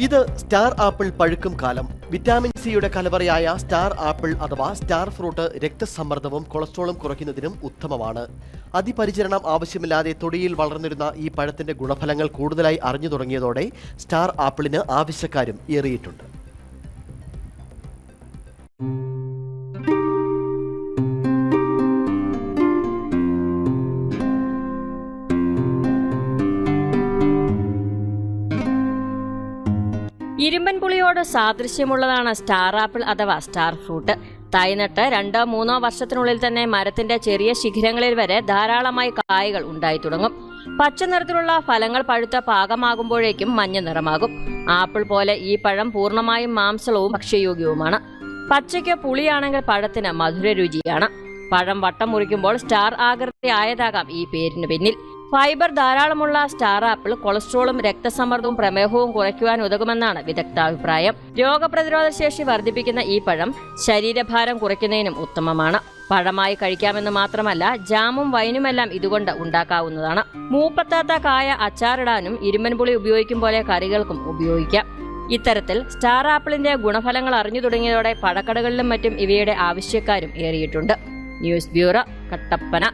ഇത് star apple പഴുക്കും കാലം. Vitamin സിയുടെ കലവറയായ സ്റ്റാർ ആപ്പിൾ അഥവാ സ്റ്റാർ ഫ്രൂട്ട് രക്തസമ്മർദ്ദവും കൊളസ്ട്രോളും കുറയ്ക്കുന്നതിനും ഉത്തമമാണ്. അതിപരിചരണം ആവശ്യമില്ലാതെ തൊടിയിൽ വളർന്നിരുന്ന ഈ പഴത്തിന്റെ ഗുണഫലങ്ങൾ കൂടുതലായി അറിഞ്ഞു തുടങ്ങിയതോടെ സ്റ്റാർ ആപ്പിളിന് ആവശ്യക്കാരും ഏറിയിട്ടുണ്ട്. ഇരുമ്പൻ പുളിയോട് സാദൃശ്യമുള്ളതാണ് സ്റ്റാർ ആപ്പിൾ അഥവാ സ്റ്റാർ ഫ്രൂട്ട്. തൈ തൈനട്ട് രണ്ടോ മൂന്നോ വർഷത്തിനുള്ളിൽ തന്നെ മരത്തിന്റെ ചെറിയ ശിഖരങ്ങളിൽ വരെ ധാരാളമായി കായകൾ ഉണ്ടായി തുടങ്ങും. പച്ച നിറത്തിലുള്ള ഫലങ്ങൾ പഴുത്ത പാകമാകുമ്പോഴേക്കും മഞ്ഞ നിറമാകും. ആപ്പിൾ പോലെ ഈ പഴം പൂർണമായും മാംസളവും ഭക്ഷ്യയോഗ്യവുമാണ്. പച്ചയ്ക്ക് പുളിയാണെങ്കിൽ പഴത്തിന് മധുര രുചിയാണ് പഴം വട്ടം മുറിക്കുമ്പോൾ സ്റ്റാർ ആകൃതി ആയതാകാം ഈ പേരിന് പിന്നിൽ. ഫൈബർ ധാരാളമുള്ള സ്റ്റാർ ആപ്പിൾ കൊളസ്ട്രോളും രക്തസമ്മർദ്ദവും പ്രമേഹവും കുറയ്ക്കുവാൻ ഉതകുമെന്നാണ് വിദഗ്ധ അഭിപ്രായം രോഗപ്രതിരോധ ശേഷി വർദ്ധിപ്പിക്കുന്ന ഈ പഴം ശരീരഭാരം കുറയ്ക്കുന്നതിനും ഉത്തമമാണ്. പഴമായി കഴിക്കാമെന്ന് മാത്രമല്ല ജാമും വൈനുമെല്ലാം ഇതുകൊണ്ട് ഉണ്ടാക്കാവുന്നതാണ്. മൂപ്പത്താത്ത കായ അച്ചാറിടാനും ഇരുമ്പൻപുളി ഉപയോഗിക്കും പോലെ കറികൾക്കും ഉപയോഗിക്കാം. ഇത്തരത്തിൽ സ്റ്റാർ ആപ്പിളിന്റെ ഗുണഫലങ്ങൾ അറിഞ്ഞു തുടങ്ങിയതോടെ പഴക്കടകളിലും മറ്റും ഇവയുടെ ആവശ്യക്കാരും ഏറിയിട്ടുണ്ട്. News bureau Kattappana.